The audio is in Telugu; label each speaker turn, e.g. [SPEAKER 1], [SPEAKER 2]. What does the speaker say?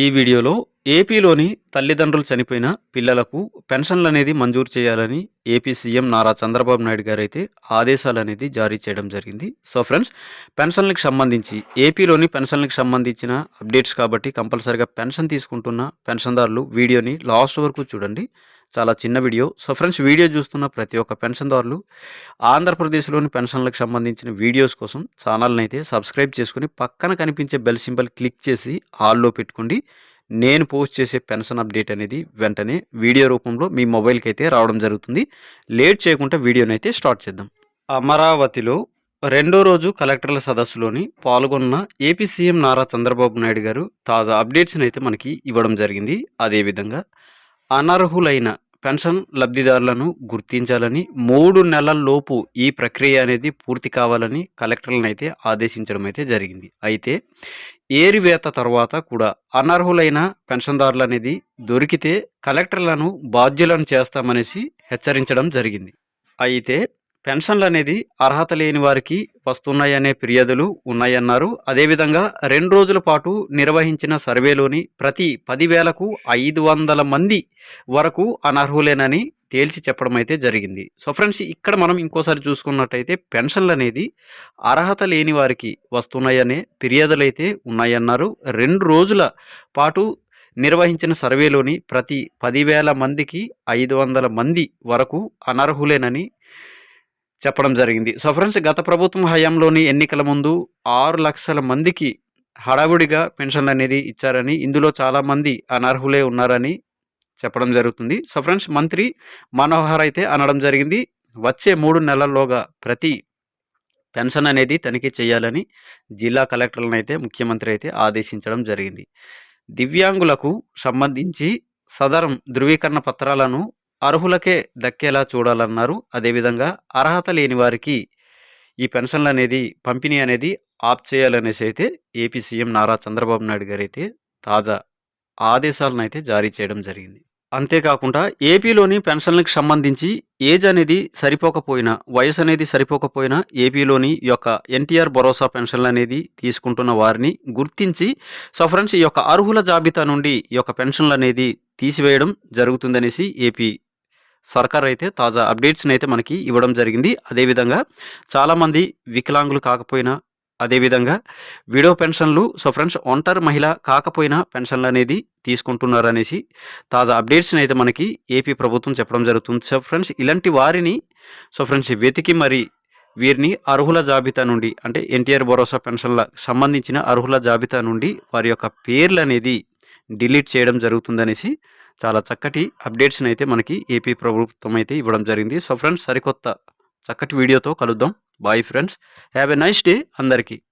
[SPEAKER 1] ఈ వీడియోలో ఏపీలోని తల్లిదండ్రులు చనిపోయిన పిల్లలకు పెన్షన్లు అనేది మంజూరు చేయాలని ఏపీ సీఎం నారా చంద్రబాబు నాయుడు గారు అయితే ఆదేశాలు అనేది జారీ చేయడం జరిగింది. సో ఫ్రెండ్స్ పెన్షన్లకు సంబంధించి ఏపీలోని పెన్షన్లకు సంబంధించిన అప్డేట్స్ కాబట్టి కంపల్సరిగా పెన్షన్ తీసుకుంటున్న పెన్షన్దారులు వీడియోని లాస్ట్ వరకు చూడండి. చాలా చిన్న వీడియో. సో ఫ్రెండ్స్ వీడియో చూస్తున్న ప్రతి ఒక్క పెన్షన్దారులు ఆంధ్రప్రదేశ్లోని పెన్షన్లకు సంబంధించిన వీడియోస్ కోసం ఛానల్ని అయితే సబ్స్క్రైబ్ చేసుకుని పక్కన కనిపించే బెల్ సింబల్ క్లిక్ చేసి ఆల్లో పెట్టుకోండి. నేను పోస్ట్ చేసే పెన్షన్ అప్డేట్ అనేది వెంటనే వీడియో రూపంలో మీ మొబైల్కి అయితే రావడం జరుగుతుంది. లేట్ చేయకుండా వీడియోని అయితే స్టార్ట్ చేద్దాం. అమరావతిలో రెండో రోజు కలెక్టర్ల సదస్సులోని పాల్గొన్న ఏపీ సీఎం నారా చంద్రబాబు నాయుడు గారు తాజా అప్డేట్స్ని అయితే మనకి ఇవ్వడం జరిగింది. అదేవిధంగా అనర్హులైన పెన్షన్ లబ్ధిదారులను గుర్తించాలని మూడు నెలల్లోపు ఈ ప్రక్రియ అనేది పూర్తి కావాలని కలెక్టర్లను అయితే ఆదేశించడం అయితే జరిగింది. అయితే ఏరివేత తర్వాత కూడా అనర్హులైన పెన్షన్దారులు అనేది దొరికితే కలెక్టర్లను బాధ్యులను చేస్తామనేసి హెచ్చరించడం జరిగింది. అయితే పెన్షన్లు అనేది అర్హత లేని వారికి వస్తున్నాయనే ఫిర్యాదులు ఉన్నాయన్నారు. అదేవిధంగా రెండు రోజుల పాటు నిర్వహించిన సర్వేలోని ప్రతి పదివేలకు ఐదు వందల మంది వరకు అనర్హులేనని తేల్చి చెప్పడం అయితే జరిగింది. సో ఫ్రెండ్స్ ఇక్కడ మనం ఇంకోసారి చూసుకున్నట్టయితే పెన్షన్లు అనేది అర్హత లేని వారికి వస్తున్నాయనే ఫిర్యాదులు అయితే ఉన్నాయన్నారు. రెండు రోజుల పాటు నిర్వహించిన సర్వేలోని ప్రతి పదివేల మందికి ఐదు వందల మంది వరకు అనర్హులేనని చెప్పడం జరిగింది. సో ఫ్రెండ్స్ గత ప్రభుత్వం హయాంలోని ఎన్నికల ముందు ఆరు లక్షల మందికి హడావుడిగా పెన్షన్లు అనేది ఇచ్చారని ఇందులో చాలామంది అనర్హులే ఉన్నారని చెప్పడం జరుగుతుంది. సో ఫ్రెండ్స్ మంత్రి మనోహర్ అయితే అనడం జరిగింది. వచ్చే మూడు నెలల్లోగా ప్రతి పెన్షన్ అనేది తనిఖీ చేయాలని జిల్లా కలెక్టర్లను అయితే ముఖ్యమంత్రి అయితే ఆదేశించడం జరిగింది. దివ్యాంగులకు సంబంధించి సదరం ధృవీకరణ పత్రాలను అర్హులకే దక్కేలా చూడాలన్నారు. అదేవిధంగా అర్హత లేని వారికి ఈ పెన్షన్లు అనేది పంపిణీ అనేది ఆప్ చేయాలనేసి అయితే ఏపీ సీఎం నారా చంద్రబాబు నాయుడు గారు అయితే తాజా ఆదేశాలను అయితే జారీ చేయడం జరిగింది. అంతేకాకుండా ఏపీలోని పెన్షన్లకు సంబంధించి ఏజ్ అనేది సరిపోకపోయినా వయసు అనేది సరిపోకపోయినా ఏపీలోని ఈ యొక్క ఎన్టీఆర్ భరోసా పెన్షన్లు అనేది తీసుకుంటున్న వారిని గుర్తించి సో ఫ్రెండ్స్ ఈ యొక్క అర్హుల జాబితా నుండి ఈ యొక్క పెన్షన్లు అనేది తీసివేయడం జరుగుతుందనేసి ఏపీ సర్కార్ అయితే తాజా అప్డేట్స్ని అయితే మనకి ఇవ్వడం జరిగింది. అదేవిధంగా చాలామంది వికలాంగులు కాకపోయినా అదేవిధంగా విడో పెన్షన్లు సో ఫ్రెండ్స్ ఒంటరి మహిళ కాకపోయినా పెన్షన్లు అనేది తీసుకుంటున్నారనేసి తాజా అప్డేట్స్ని అయితే మనకి ఏపీ ప్రభుత్వం చెప్పడం జరుగుతుంది. సో ఫ్రెండ్స్ ఇలాంటి వారిని సో ఫ్రెండ్స్ వెతికి మరి వీరిని అర్హుల జాబితా నుండి అంటే ఎన్టీఆర్ భరోసా పెన్షన్ల సంబంధించిన అర్హుల జాబితా నుండి వారి యొక్క పేర్లు అనేది డిలీట్ చేయడం జరుగుతుందనేసి చాలా చక్కటి అప్డేట్స్ని అయితే మనకి ఏపీ ప్రభుత్వం అయితే ఇవ్వడం జరిగింది. సో ఫ్రెండ్స్ సరికొత్త చక్కటి వీడియోతో కలుద్దాం. Bye friends. Have a nice day అందరికీ.